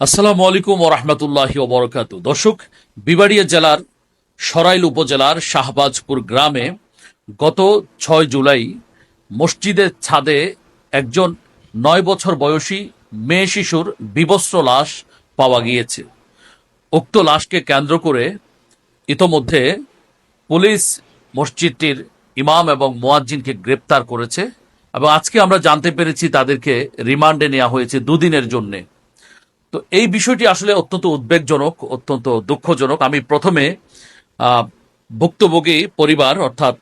আসসালামু আলাইকুম ওরহমতুল্লাহ ওবরকাত দর্শক, বিবাড়িয়া জেলার সরাইল উপজেলার শাহবাজপুর গ্রামে গত ছয় জুলাই মসজিদের ছাদে একজন নয় বছর বয়সী মেয়ে শিশুর বিবস্ত্র লাশ পাওয়া গিয়েছে। উক্ত লাশকে কেন্দ্র করে ইতোমধ্যে পুলিশ মসজিদটির ইমাম এবং মোয়াজ্জিনকে গ্রেপ্তার করেছে এবং আজকে আমরা জানতে পেরেছি তাদেরকে রিমান্ডে নেওয়া হয়েছে দুদিনের জন্যে। তো এই বিষয়টি আসলে অত্যন্ত উদ্বেগজনক, অত্যন্ত দুঃখজনক। আমি প্রথমে ভুক্তভোগী পরিবার, অর্থাৎ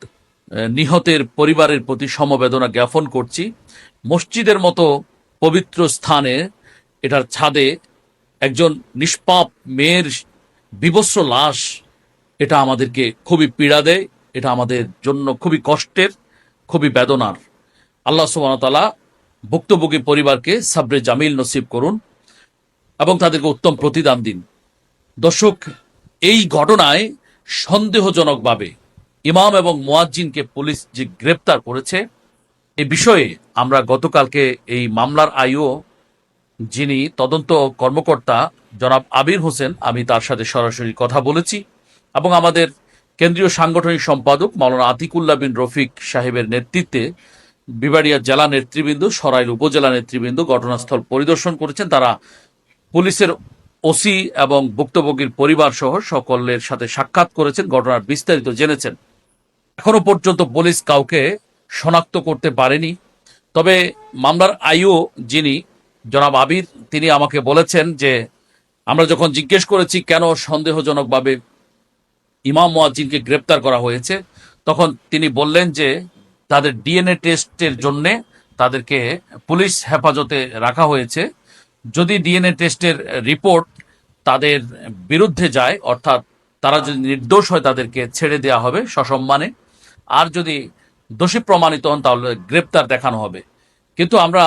নিহতের পরিবারের প্রতি সমবেদনা জ্ঞাপন করছি। মসজিদের মতো পবিত্র স্থানে, এটার ছাদে একজন নিষ্পাপ মেয়ের বিবস্ত্র লাশ, এটা আমাদেরকে খুবই পীড়া দেয়। এটা আমাদের জন্য খুবই কষ্টের, খুবই বেদনার। আল্লাহ সুবাহতালা ভুক্তভোগী পরিবারকে সাবরে জামিল নসিব করুন। এবং তাদেরকে উত্তম প্রতিদান দিন। দর্শক, এই ঘটনায় সন্দেহজনকভাবে ইমাম এবং মোয়াজ্জিনকে পুলিশ যে গ্রেপ্তার করেছে, এ বিষয়ে আমরা গতকালকে এই মামলার আইও, যিনি তদন্ত কর্মকর্তা জনাব আবির হোসেন, আমি তার সাথে সরাসরি কথা বলেছি এবং আমাদের কেন্দ্রীয় সাংগঠনিক সম্পাদক মাওলানা আতিকুল্লাহ বিন রফিক সাহেবের নেতৃত্বে বিবাড়িয়া জেলা নেতৃবৃন্দ, সরাইল উপজেলা নেতৃবৃন্দ ঘটনাস্থল পরিদর্শন করেছেন। তারা পুলিশের ওসি এবং ভুক্তভোগীর পরিবার সহ সকলের সাথে সাক্ষাৎ করেছেন, ঘটনার বিস্তারিত জেনেছেন। এখনও পর্যন্ত পুলিশ কাউকে শনাক্ত করতে পারেনি। তবে মামলার আইও যিনি, জনাব আবির, তিনি আমাকে বলেছেন যে, আমরা যখন জিজ্ঞেস করেছি কেন সন্দেহজনকভাবে ইমাম মোয়াজ্জিনকে গ্রেপ্তার করা হয়েছে, তখন তিনি বললেন যে, তাদের ডিএনএ টেস্টের জন্যে তাদেরকে পুলিশ হেফাজতে রাখা হয়েছে। যদি ডিএনএ টেস্টের রিপোর্ট তাদের বিরুদ্ধে যায়, অর্থাৎ তারা যদি নির্দোষ হয় তাদেরকে ছেড়ে দেওয়া হবে সসম্মানে। আর যদি দোষী প্রমাণিত হন তাহলে গ্রেপ্তার দেখানো হবে। কিন্তু আমরা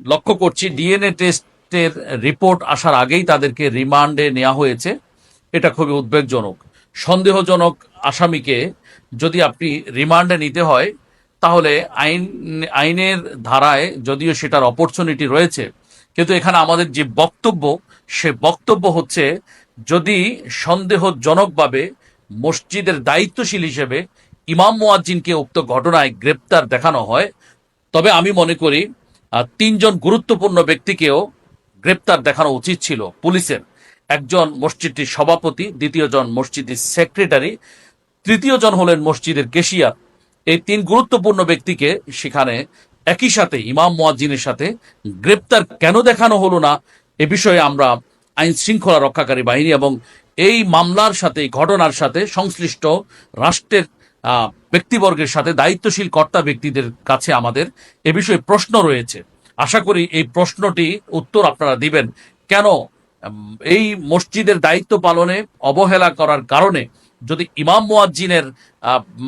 লক্ষ্য করছি ডিএনএ টেস্টের রিপোর্ট আসার আগেই তাদেরকে রিমান্ডে নেওয়া হয়েছে। এটা খুবই উদ্বেগজনক। সন্দেহজনক আসামিকে যদি আপনি রিমান্ডে নিতে হয়, তাহলে আইন, আইনের ধারায় যদিও সেটার অপরচুনিটি রয়েছে কিন্তু এখানে আমাদের যে বক্তব্য, সে বক্তব্য হচ্ছে, যদি সন্দেহজনকভাবে মসজিদের দায়িত্বশীল হিসেবে ইমাম মুয়াজ্জিনকে উক্ত ঘটনায় গ্রেপ্তার দেখানো হয়, তবে আমি মনে করি তিনজন গুরুত্বপূর্ণ ব্যক্তিকেও গ্রেপ্তার দেখানো উচিত ছিল। পুলিশের একজন মসজিদটির সভাপতি, দ্বিতীয় জন মসজিদের সেক্রেটারি, তৃতীয় জন হলেন মসজিদের কেশিয়ার। এই তিন গুরুত্বপূর্ণ ব্যক্তিকে সেখানে একই সাথে ইমাম মুয়াজ্জিনের সাথে গ্রেপ্তার কেন দেখানো হলো না, এ বিষয়ে আমরা আইন শৃঙ্খলা রক্ষাকারী বাহিনী এবং এই মামলার সাথে ঘটনার সাথে সংশ্লিষ্ট রাষ্ট্রের ব্যক্তিবর্গের সাথে দায়িত্বশীল কর্তা ব্যক্তিদের কাছে আমাদের এ বিষয়ে প্রশ্ন রয়েছে। আশা করি এই প্রশ্নটি উত্তর আপনারা দিবেন। কেন এই মসজিদের দায়িত্ব পালনে অবহেলা করার কারণে যদি ইমাম মোয়াজ্জিনের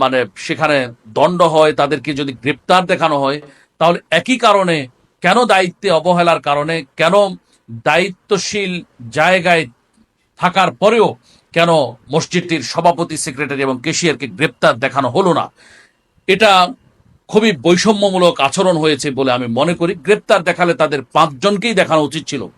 মানে সেখানে দণ্ড হয়, তাদেরকে যদি গ্রেপ্তার দেখানো হয় তাহলে একই কারণে কেন দায়িত্বে অবহেলার কারণে, কেন দায়িত্বশীল জায়গায় থাকার পরেও কেন মসজিদটির সভাপতি, সেক্রেটারি এবং কেশিয়ারকে গ্রেপ্তার দেখানো হলো না? এটা খুবই বৈষম্যমূলক আচরণ হয়েছে বলে আমি মনে করি। গ্রেপ্তার দেখালে তাদের পাঁচজনকেই দেখানো উচিত ছিল।